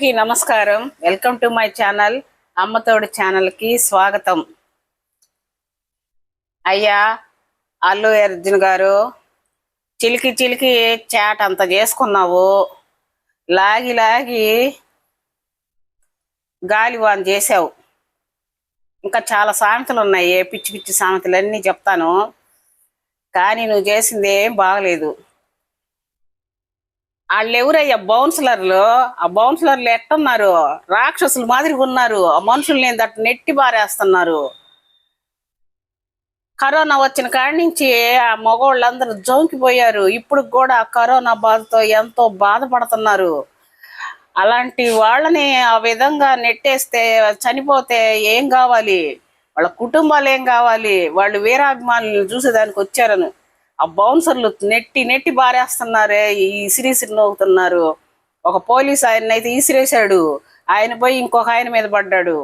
అందరికీ నమస్కారం. Welcome to my channel Ammathodu ఛానల్కి స్వాగతం. అయ్యా అల్లు అర్జున్ గారు చిలికి చిలికి చాట్ అంత చేసుకున్నావు. లాగి లాగి గాలివాన్ చేసావు ఇంకా చాలా సామెతలు ఉన్నాయి పిచ్చి పిచ్చి సామెతలు అన్నీ చెప్తాను. కానీ నువ్వు చేసింది ఏం బాగలేదు. వాళ్ళు ఎవరయ్యా బౌన్సలర్లు. ఆ బౌన్సలర్లు ఎట్టున్నారు? రాక్షసులు మాదిరిగా ఉన్నారు. ఆ మనుషుల్ని దట్టు నెట్టి బారేస్తున్నారు కరోనా వచ్చిన కాడి నుంచి ఆ మగవాళ్ళందరూ జోంకిపోయారు. ఇప్పుడు కూడా కరోనా బాధతో ఎంతో బాధపడుతున్నారు. అలాంటి వాళ్ళని ఆ విధంగా నెట్టేస్తే చనిపోతే ఏం కావాలి? వాళ్ళ కుటుంబాలు ఏం కావాలి? వాళ్ళు వీరాభిమానులు చూసేదానికి వచ్చారని. ఆ బౌన్సర్లు నెట్టి నెట్టి బారేస్తున్నారే ఈ ఇసిరిసిరి నవ్వుతున్నారు. ఒక పోలీస్ ఆయన అయితే ఇసిరేశాడు. ఆయన పోయి ఇంకొక ఆయన మీద పడ్డాడు.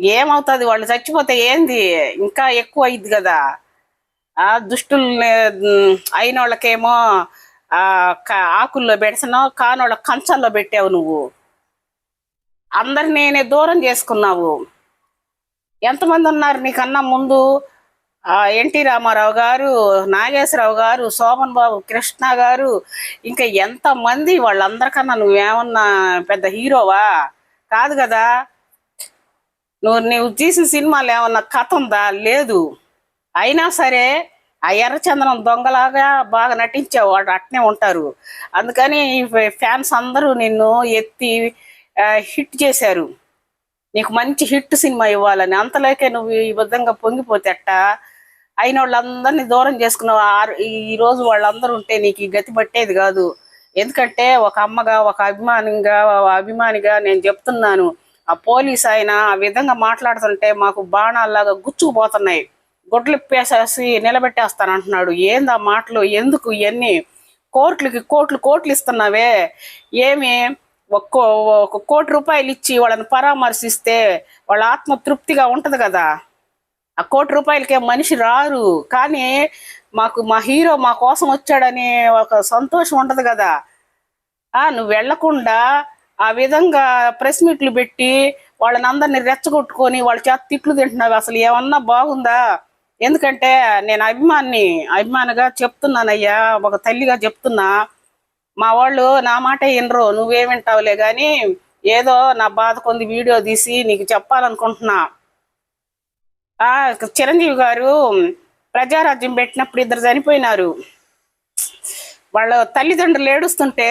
ఏమవుతుంది? వాళ్ళు చచ్చిపోతే ఏంది? ఇంకా ఎక్కువ అయింది కదా. ఆ దుష్టులు అయిన వాళ్ళకేమో ఆకుల్లో పెడుతున్నావు కానోళ్ళ కంచాల్లో పెట్టావు నువ్వు. అందరినీ దూరం చేసుకున్నావు. ఎంతమంది ఉన్నారు నీకన్నా ముందు? ఎన్టీ రామారావు గారు నాగేశ్వరరావు గారు శోభన్ బాబు కృష్ణ గారు ఇంకా ఎంతమంది వాళ్ళందరికన్నా నువ్వేమన్నా పెద్ద హీరోవా? కాదు కదా. నువ్వు నువ్వు తీసిన సినిమాలు ఏమన్నా కథ ఉందా? లేదు. అయినా సరే ఆ ఎర్రచందనం దొంగలాగా బాగా నటించావు వాడు అట్నే ఉంటారు. అందుకని ఫ్యాన్స్ అందరూ నిన్ను ఎత్తి హిట్ చేశారు. నీకు మంచి హిట్ సినిమా ఇవ్వాలని. అంతలోకే నువ్వు ఈ విధంగా పొంగిపోతే అట్టా అయిన వాళ్ళందరినీ దూరం చేసుకున్నావు ఆ- ఈ రోజు వాళ్ళందరూ ఉంటే నీకు ఈ గతి పట్టేది కాదు. ఎందుకంటే ఒక అమ్మగా ఒక అభిమానిగా అభిమానిగా నేను చెప్తున్నాను. ఆ పోలీస్ ఆయన ఆ విధంగా మాట్లాడుతుంటే మాకు బాణాల్లాగా గుచ్చుకుపోతున్నాయి. గొడ్లు ఇప్పేసేసి నిలబెట్టేస్తానంటున్నాడు. ఏంది ఆ మాటలు? ఎందుకు ఇవన్నీ కోట్లకి కోట్లు కోట్లు ఇస్తున్నావే. ఏమి? ఒక్కో ఒక కోటి రూపాయలు ఇచ్చి వాళ్ళని పరామర్శిస్తే వాళ్ళ ఆత్మ తృప్తిగా ఉంటుంది కదా. ఆ కోటి రూపాయలకే మనిషి రారు. కానీ మాకు మా హీరో మా కోసం వచ్చాడనే ఒక సంతోషం ఉంటుంది కదా. ఆ నువ్వు వెళ్ళకుండా ఆ విధంగా ప్రెస్ మీట్లు పెట్టి వాళ్ళని అందరిని రెచ్చగొట్టుకొని వాళ్ళ చేత తిట్లు తింటున్నావు. అసలు ఏమన్నా బాగుందా? ఎందుకంటే నేను అభిమాన్ని అభిమానిగా చెప్తున్నానయ్యా ఒక తల్లిగా చెప్తున్నా. మా వాళ్ళు నా మాట వినరు నువ్వేమింటావులే కానీ ఏదో నా బాధ కొంది వీడియో తీసి నీకు చెప్పాలనుకుంటున్నా. ఆ చిరంజీవి గారు ప్రజారాజ్యం పెట్టినప్పుడు ఇద్దరు చనిపోయినారు. వాళ్ళ తల్లిదండ్రులు ఏడుస్తుంటే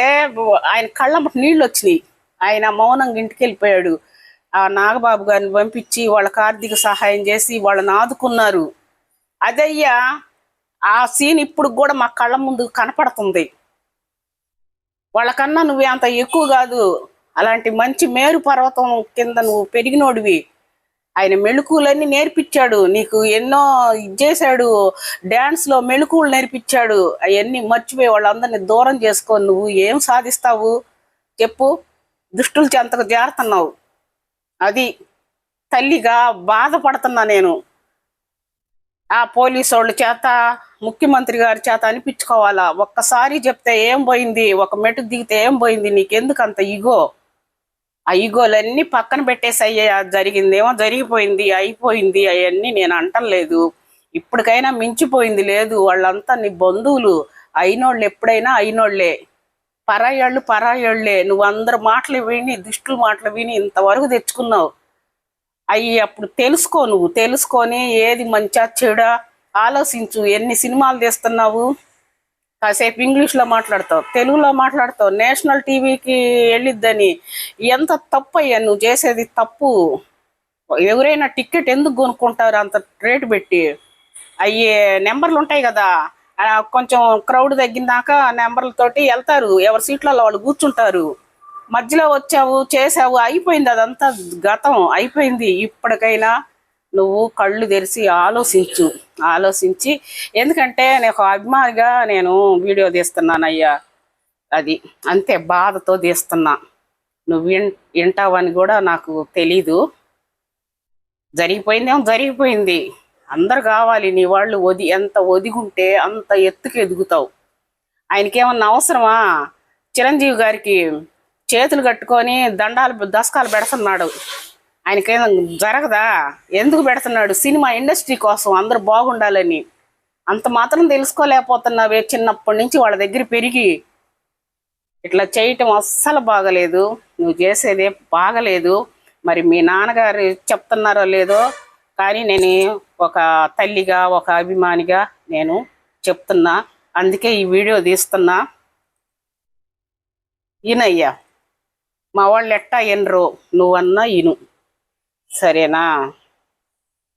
ఆయన కళ్ళమ్మటి నీళ్ళు వచ్చినాయి. ఆయన మౌనంగా ఇంటికి వెళ్ళిపోయాడు. ఆ నాగబాబు గారిని పంపించి వాళ్ళకి ఆర్థిక సహాయం చేసి వాళ్ళని ఆదుకున్నారు. అదయ్యా ఆ సీన్ ఇప్పుడు కూడా మా కళ్ళ ముందు కనపడుతుంది. వాళ్ళకన్నా నువ్వే అంత ఎక్కువ కాదు. అలాంటి మంచి మేరు పర్వతం కింద నువ్వు పెరిగినోడివి. ఆయన మెళుకులన్నీ నేర్పించాడు. నీకు ఎన్నో ఇది చేశాడు. డ్యాన్స్లో మెళుకులు నేర్పించాడు. అవన్నీ మర్చిపోయి వాళ్ళందరినీ దూరం చేసుకొని నువ్వు ఏం సాధిస్తావు? చెప్పు. దుష్టులు చెంతకు చేరుతున్నావు అది తల్లిగా బాధపడుతున్నా నేను. ఆ పోలీసు వాళ్ళ చేత ముఖ్యమంత్రి గారి చేత అనిపించుకోవాలా? ఒక్కసారి చెప్తే ఏం పోయింది? ఒక మెటుకు దిగితే ఏం పోయింది? నీకెందుకు అంత ఇగో? ఆ ఈగోలన్నీ పక్కన పెట్టేసి అయ్యా జరిగిందేమో జరిగిపోయింది అయిపోయింది అవన్నీ నేను అంటలేదు. ఇప్పటికైనా మించిపోయింది లేదు. వాళ్ళంతా నీ బంధువులు. అయినోళ్ళు ఎప్పుడైనా అయినోళ్ళే పరాయోళ్ళు పరాయోళ్ళే నువ్వు అందరు మాటలు విని దుష్టుల మాటలు విని ఇంతవరకు తెచ్చుకున్నావు. అవి అప్పుడు తెలుసుకో నువ్వు. తెలుసుకొని ఏది మంచా చెడా ఆలోచించు. ఎన్ని సినిమాలు తీస్తున్నావు? కాసేపు ఇంగ్లీష్లో మాట్లాడతావు తెలుగులో మాట్లాడతావు నేషనల్ టీవీకి వెళ్ళిద్దని. ఎంత తప్పు అయ్యా నువ్వు చేసేది తప్పు? ఎవరైనా టికెట్ ఎందుకు కొనుక్కుంటారు అంత రేటు పెట్టి? అయ్యే నెంబర్లు ఉంటాయి కదా. కొంచెం క్రౌడ్ తగ్గినాక నెంబర్లతోటి వెళ్తారు. ఎవరి సీట్లలో వాళ్ళు కూర్చుంటారు. మధ్యలో వచ్చావు చేసావు అయిపోయింది అదంతా గతం. అయిపోయింది. ఇప్పటికైనా నువ్వు కళ్ళు తెరిచి ఆలోచించు. ఆలోచించి ఎందుకంటే నేను ఒక అభిమానిగా నేను వీడియో తీస్తున్నానయ్యా. అది అంతే బాధతో తీస్తున్నా. నువ్వు విన్ వింటావని కూడా నాకు తెలీదు. జరిగిపోయిందేమో జరిగిపోయింది. అందరు కావాలి నీ వాళ్ళు ఒది ఎంత ఒదిగుంటే అంత ఎత్తుకు ఎదుగుతావు. ఆయనకేమన్నా అవసరమా? చిరంజీవి గారికి చేతులు కట్టుకొని దండాలు దశకాలు పెడుతున్నాడు. ఆయనకేం జరగదా? ఎందుకు పెడుతున్నాడు? సినిమా ఇండస్ట్రీ కోసం అందరు బాగుండాలని అంత మాత్రం తెలుసుకోలేకపోతున్నావే చిన్నప్పటి నుంచి వాళ్ళ దగ్గర పెరిగి. ఇట్లా చేయటం అస్సలు బాగలేదు. నువ్వు చేసేదే బాగలేదు. మరి మీ నాన్నగారు చెప్తున్నారో లేదో కానీ నేను ఒక తల్లిగా ఒక అభిమానిగా నేను చెప్తున్నా. అందుకే ఈ వీడియో తీస్తున్నా. ఈయనయ్యా మా వాళ్ళు ఎట్టా ఎనరు నువ్వన్నా ఇను. సరేనా